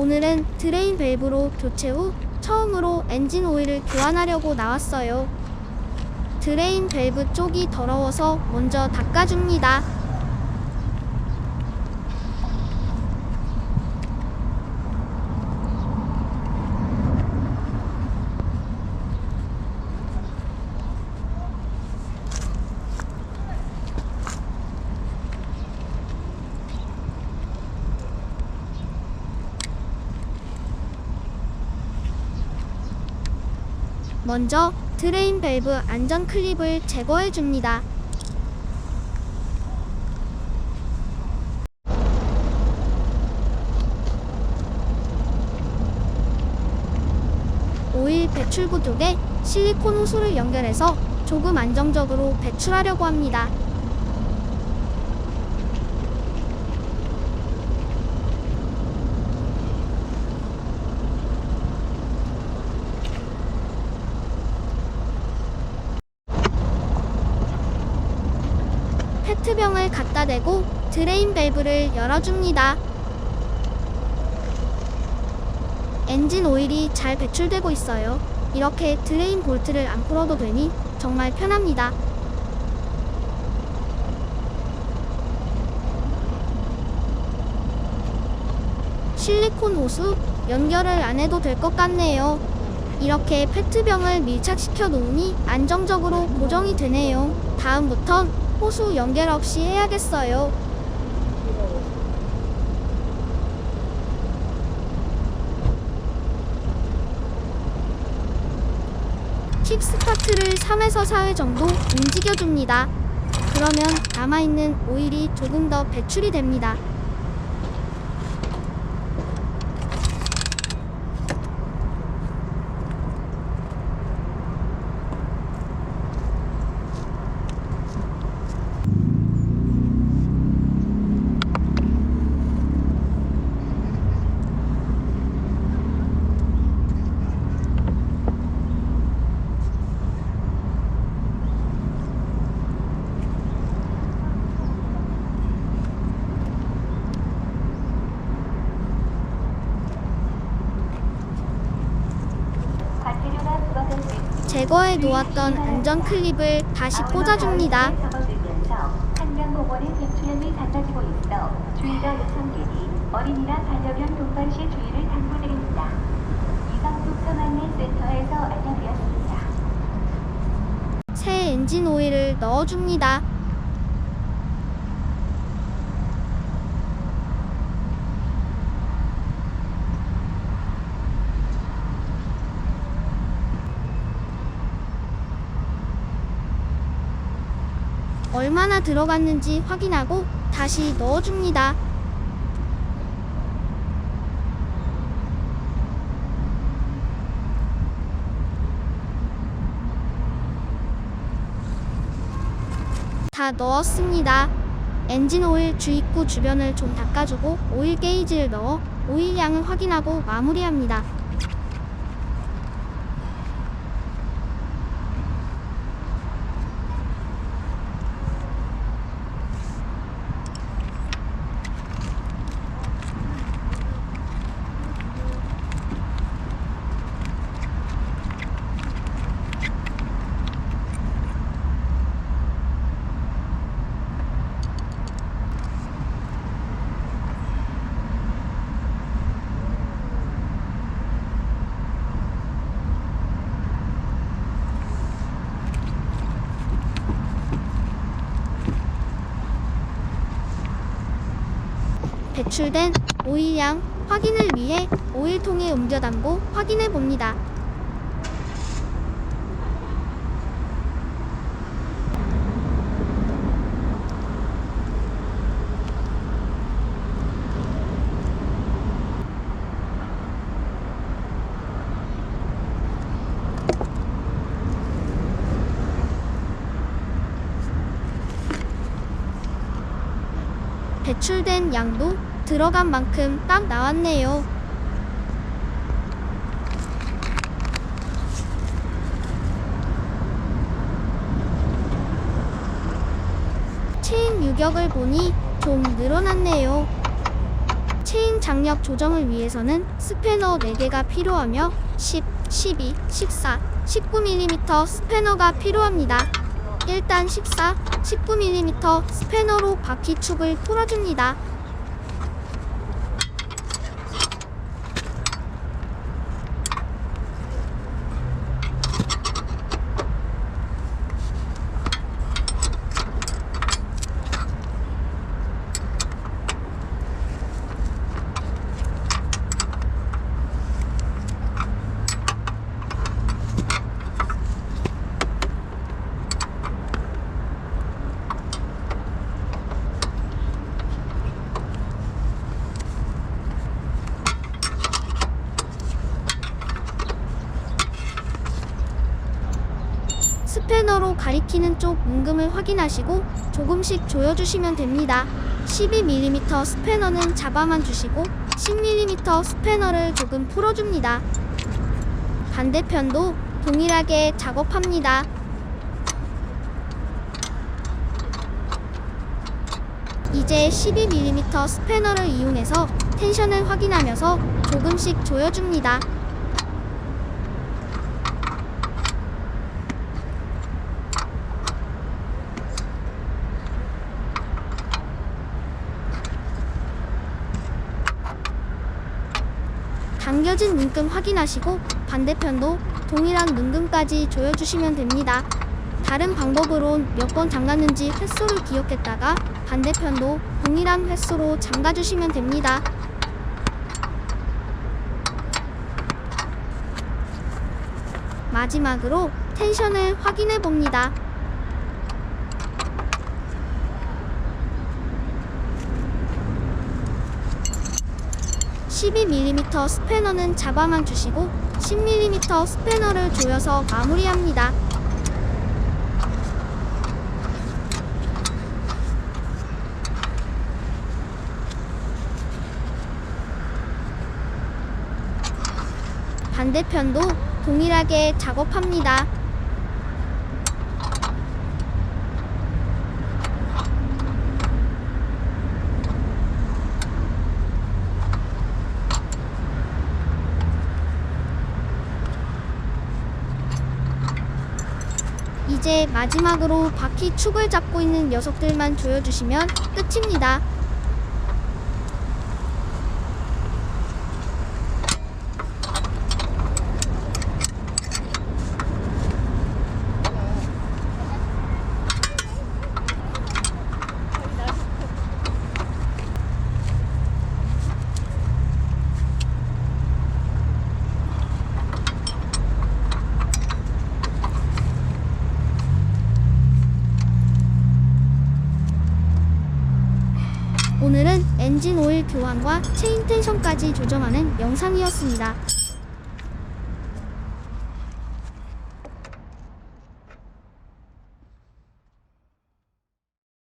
오늘은 드레인 밸브로 교체 후 처음으로 엔진 오일을 교환하려고 나왔어요. 드레인 밸브 쪽이 더러워서 먼저 닦아줍니다. 먼저 드레인 밸브 안전 클립을 제거해 줍니다. 오일 배출구 쪽에 실리콘 호스를 연결해서 조금 안정적으로 배출하려고 합니다. 페트병을 갖다 대고 드레인 밸브를 열어줍니다. 엔진 오일이 잘 배출되고 있어요. 이렇게 드레인 볼트를 안 풀어도 되니 정말 편합니다. 실리콘 호수 연결을 안 해도 될 것 같네요. 이렇게 페트병을 밀착시켜 놓으니 안정적으로 고정이 되네요. 다음부턴 호수 연결 없이 해야겠어요. 킥 스타트를 3에서 4회 정도 움직여줍니다. 그러면 남아있는 오일이 조금 더 배출이 됩니다. 과태료가 부과될 수 있습니다. 제거해 놓았던 안전 클립을 다시 꽂아줍니다. 한강공원의 배출량이 잦아지고 있어 주의가 요청되니 어린이나 반려견 동반 시 주의를 당부드립니다. 이성숙 서만리센터에서 알려드렸습니다. 새 엔진 오일을 넣어줍니다. 얼마나 들어갔는지 확인하고 다시 넣어줍니다. 다 넣었습니다. 엔진 오일 주입구 주변을 좀 닦아주고 오일 게이지를 넣어 오일 양을 확인하고 마무리합니다. 배출된 오일량 확인을 위해 오일통에 옮겨 담고 확인해 봅니다. 배출된 양도 들어간 만큼 딱 나왔네요. 체인 유격을 보니 좀 늘어났네요. 체인 장력 조정을 위해서는 스패너 4개가 필요하며 10, 12, 14, 19mm 스패너가 필요합니다. 일단 14, 19mm 스패너로 바퀴축을 풀어줍니다. 스패너로 가리키는 쪽 음금을 확인하시고 조금씩 조여주시면 됩니다. 12mm 스패너는 잡아만 주시고 10mm 스패너를 조금 풀어줍니다. 반대편도 동일하게 작업합니다. 이제 12mm 스패너를 이용해서 텐션을 확인하면서 조금씩 조여줍니다. 당겨진 눈금 확인하시고 반대편도 동일한 눈금까지 조여주시면 됩니다. 다른 방법으론 몇 번 잠갔는지 횟수를 기억했다가 반대편도 동일한 횟수로 잠가주시면 됩니다. 마지막으로 텐션을 확인해 봅니다. (12mm) 스패너는 잡아만 주시고 (10mm) 스패너를 조여서 마무리합니다. 반대편도 동일하게 작업합니다. 이제 마지막으로 바퀴 축을 잡고 있는 녀석들만 조여주시면 끝입니다. 오늘은 엔진 오일 교환과 체인 텐션까지 조정하는 영상이었습니다.